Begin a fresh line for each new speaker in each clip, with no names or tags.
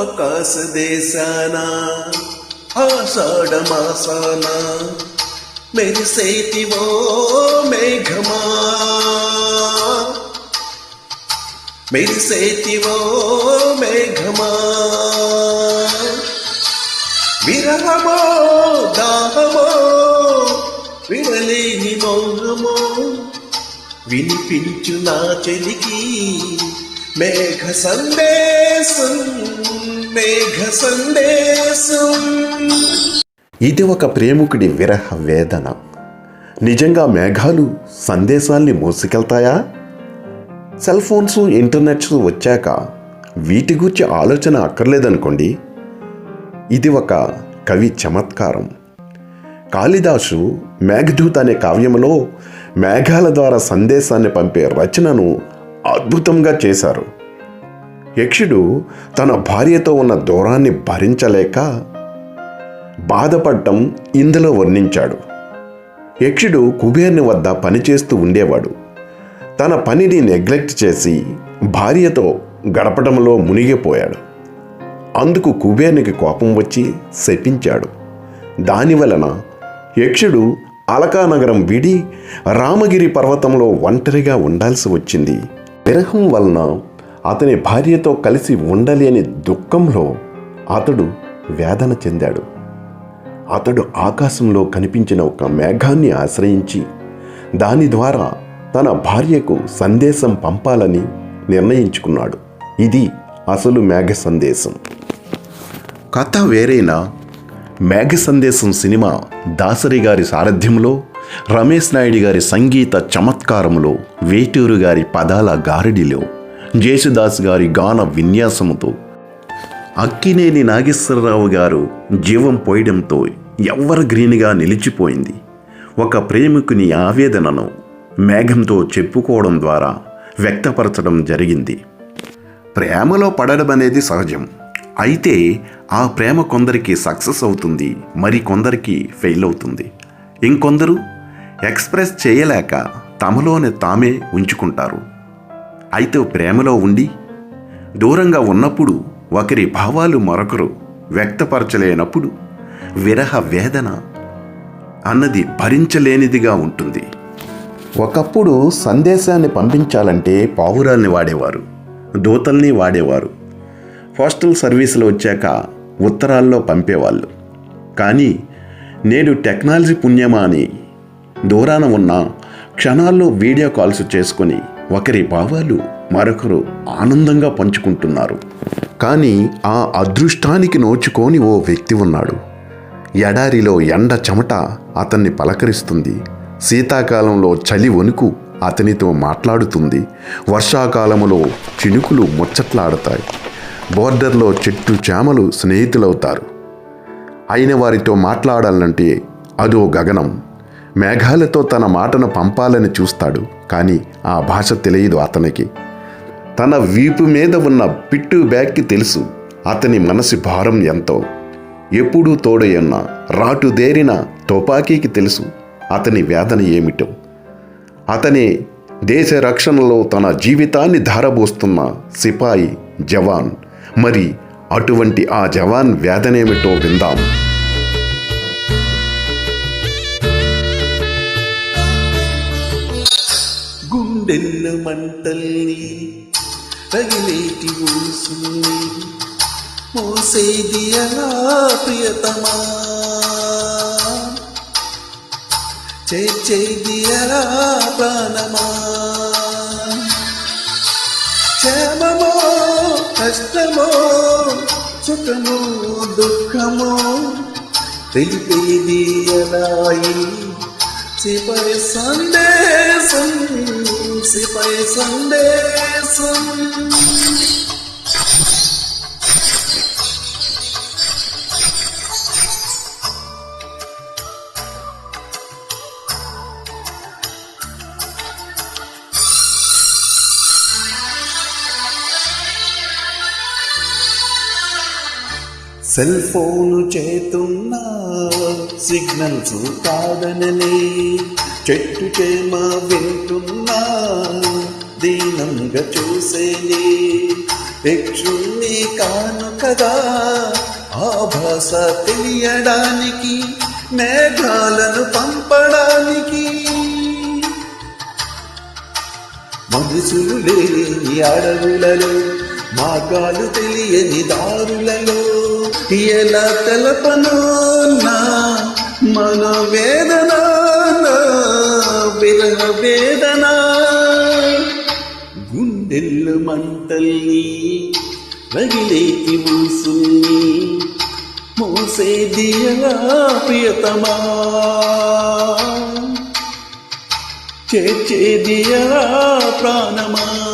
ఆకాశ దేశాన? ఆషాఢ మాసాన మెరిసేతివో మేఘమా? మెరిసేతివో మేఘమా? విరహమో దాహమో విడలేని మౌనమో వినిపించు నా చెలికి మేఘ సందే
ఇది ఒక ప్రేమికుడి విరహ వేదన. నిజంగా మేఘాలు సందేశాల్ని మోసుకెళ్తాయా? సెల్ ఫోన్స్ ఇంటర్నెట్స్ వచ్చాక వీటి గురించి ఆలోచన అక్కర్లేదనుకోండి. ఇది ఒక కవి చమత్కారం. కాళిదాసు మేఘదూత్ అనే కావ్యంలో మేఘాల ద్వారా సందేశాన్ని పంపే రచనను అద్భుతంగా చేశారు. యక్షుడు తన భార్యతో ఉన్న దూరాన్ని భరించలేక బాధపడటం ఇందులో వర్ణించాడు. యక్షుడు కుబేర్ని వద్ద పనిచేస్తూ ఉండేవాడు. తన పనిని నెగ్లెక్ట్ చేసి భార్యతో గడపడంలో మునిగిపోయాడు. అందుకు కుబేర్నికి కోపం వచ్చి శపించాడు. దానివలన యక్షుడు అలకానగరం విడి రామగిరి పర్వతంలో ఒంటరిగా ఉండాల్సి వచ్చింది. విరహం వలన అతని భార్యతో కలిసి ఉండలేని దుఃఖంలో అతడు వేదన చెందాడు. అతడు ఆకాశంలో కనిపించిన ఒక మేఘాన్ని ఆశ్రయించి దాని ద్వారా తన భార్యకు సందేశం పంపాలని నిర్ణయించుకున్నాడు. ఇది అసలు మేఘ సందేశం. కథ వేరైనా మేఘ సందేశం సినిమా దాసరి గారి సారథ్యంలో రమేష్ నాయుడు గారి సంగీత చమత్కారంలో వేటూరు గారి పదాల గారడిలో జేసుదాస్ గారి గాన విన్యాసముతో అక్కినేని నాగేశ్వరరావు గారు జీవం పోయడంతో ఎవ్వర గ్రీన్గా నిలిచిపోయింది. ఒక ప్రేమికుని ఆవేదనను మేఘంతో చెప్పుకోవడం ద్వారా వ్యక్తపరచడం జరిగింది. ప్రేమలో పడడం అనేది సహజం. అయితే ఆ ప్రేమ కొందరికి సక్సెస్ అవుతుంది మరి కొందరికి ఫెయిల్ అవుతుంది. ఇంకొందరు ఎక్స్ప్రెస్ చేయలేక తమలోనే తామే ఉంచుకుంటారు. అయితే ప్రేమలో ఉండి దూరంగా ఉన్నప్పుడు ఒకరి భావాలు మరొకరు వ్యక్తపరచలేనప్పుడు విరహ వేదన అన్నది భరించలేనిదిగా ఉంటుంది. ఒకప్పుడు సందేశాన్ని పంపించాలంటే పావురాల్ని వాడేవారు దూతల్ని వాడేవారు. పోస్టల్ సర్వీసులు వచ్చాక ఉత్తరాల్లో పంపేవాళ్ళు. కానీ నేడు టెక్నాలజీ పుణ్యమా అని దూరాన ఉన్న క్షణాల్లో వీడియో కాల్స్ చేసుకొని ఒకరి భావాలు మరొకరు ఆనందంగా పంచుకుంటున్నారు. కానీ ఆ అదృష్టానికి నోచుకోని ఓ వ్యక్తి ఉన్నాడు. ఎడారిలో ఎండ చెమట అతన్ని పలకరిస్తుంది. శీతాకాలంలో చలి వణుకు అతనితో మాట్లాడుతుంది. వర్షాకాలములో చినుకులు ముచ్చట్లాడతాయి. బోర్డర్లో చెట్టు చేమలు స్నేహితులవుతారు. అయిన వారితో మాట్లాడాలంటే అదో గగనం. మేఘాలతో తన మాటను పంపాలని చూస్తాడు కానీ ఆ భాష తెలియదు అతనికి. తన వీపు మీద ఉన్న పిట్టు బ్యాగ్కి తెలుసు అతని మనసి భారం ఎంతో. ఎప్పుడూ తోడయున్న రాటుదేరిన తుపాకీకి తెలుసు అతని వేదన ఏమిటో. అతని దేశ రక్షణలో తన జీవితాన్ని ధారబోస్తున్న సిపాయి జవాన్. మరి అటువంటి ఆ జవాన్ వేదనేమిటో విందాం.
గుండెల్లో మంటల్ని తగిలేటి ఊసుల్ని మోసేది అలా ప్రియతమా? చేర్చేది అలా ప్రాణమా? క్షేమమో కష్టమో సుఖమో దుఃఖమో తెలిపేది అలా సిపై సందేశం సిపై సందేశం. సెల్ ఫోను చేతున్నా సిగ్నల్స్ కాదనలే చెట్టు చేమ వింటున్నా దీనంగా చూసేనే యక్షుణ్ణి కాను కదా ఆ భాష తెలియడానికి మేఘాలను పంపడానికి. మనుషులు లేని అడవులలో మార్గాలు తెలియని దారులలో ఎలా తెలపను మన వేదన విరహ వేదన. గుండెల్లు మంటల్ని రగిలేకి మూసుల్ని మోసేది ప్రియతమా. చేర్చేది ప్రాణమా.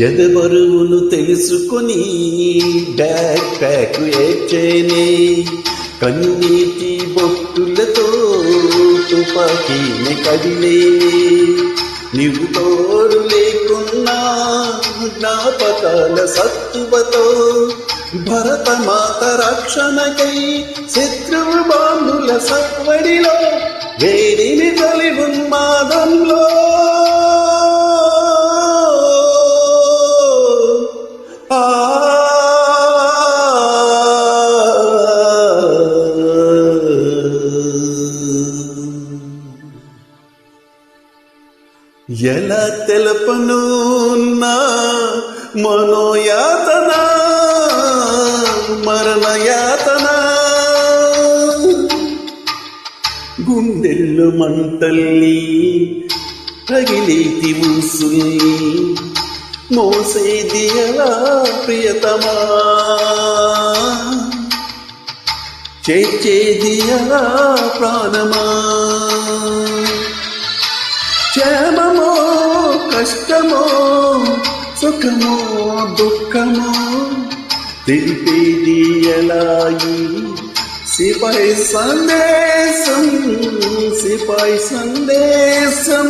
ఎదబరువును తెలుసుకొని బ్యాక్ ప్యాక్ ఏచేనే కన్నీటి బొట్టులతో తుపాకీని కదిలేనే. నీవు తోడు లేకున్నా జ్ఞాపకాల సత్తువతో భరతమాత రక్షణకై శత్రువు బాంధుల సత్వడిలో వేడిని తొలి ఉన్మాదంలో ఎలా తెలపను నా మనోయాతన మరణయాతన. గుండెల్లు మంటల్లి రగిలేతి ఊసుల్ని మోసేదియలా ప్రియతమా. చేర్చేది ప్రాణమా. క్షేమమో కష్టమో సుఖమో దుఃఖమో తెలిపేది ఎలా సిపాయి సందేశం సిపాయి సందేశం.